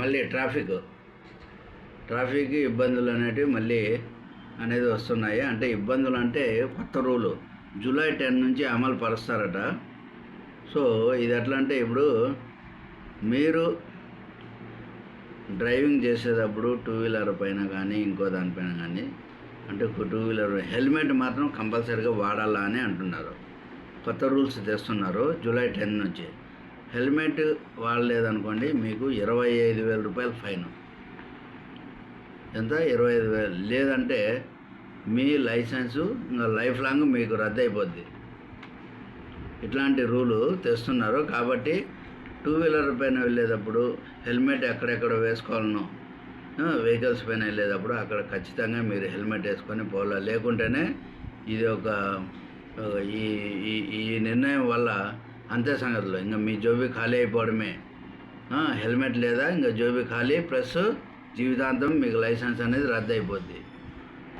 మళ్ళీ traffic. Traffic ఇబ్బందులు అనేటివి మళ్ళీ అనేది వస్తున్నాయి. అంటే ఇబ్బందులు అంటే కొత్త రూలు. జూలై టెన్ నుంచి అమలు పరుస్తారట. సో ఇది ఎట్లా అంటే ఇప్పుడు మీరు డ్రైవింగ్ చేసేటప్పుడు టూ వీలర్ పైన కానీ ఇంకో దానిపైన కానీ అంటే టూ వీలర్ హెల్మెట్ మాత్రం కంపల్సరీగా వాడాలా అని అంటున్నారు. కొత్త రూల్స్ తెస్తున్నారు జూలై టెన్ నుంచి. హెల్మెట్ వాడలేదనుకోండి మీకు ఇరవై ఐదు వేల రూపాయలు ఫైన్. ఎంత? ఇరవై ఐదు వేలు. లేదంటే మీ లైసెన్సు ఇంకా లైఫ్ లాంగ్ మీకు రద్దు అయిపోద్ది ఇట్లాంటి రూలు తెస్తున్నారు. కాబట్టి టూ వీలర్ పైన వెళ్ళేటప్పుడు హెల్మెట్ ఎక్కడెక్కడ వేసుకోవాలనో వెహికల్స్ పైన వెళ్ళేటప్పుడు అక్కడ ఖచ్చితంగా మీరు హెల్మెట్ వేసుకొని పోవాలి. లేకుంటేనే ఇది ఒక ఈ ఈ ఈ నిర్ణయం వల్ల అంతే సంగతులు. ఇంకా మీ జోబీ ఖాళీ అయిపోవడమే. హెల్మెట్ లేదా? ఇంకా జోబీ ఖాళీ ప్లస్ జీవితాంతం మీకు లైసెన్స్ అనేది రద్దు అయిపోద్ది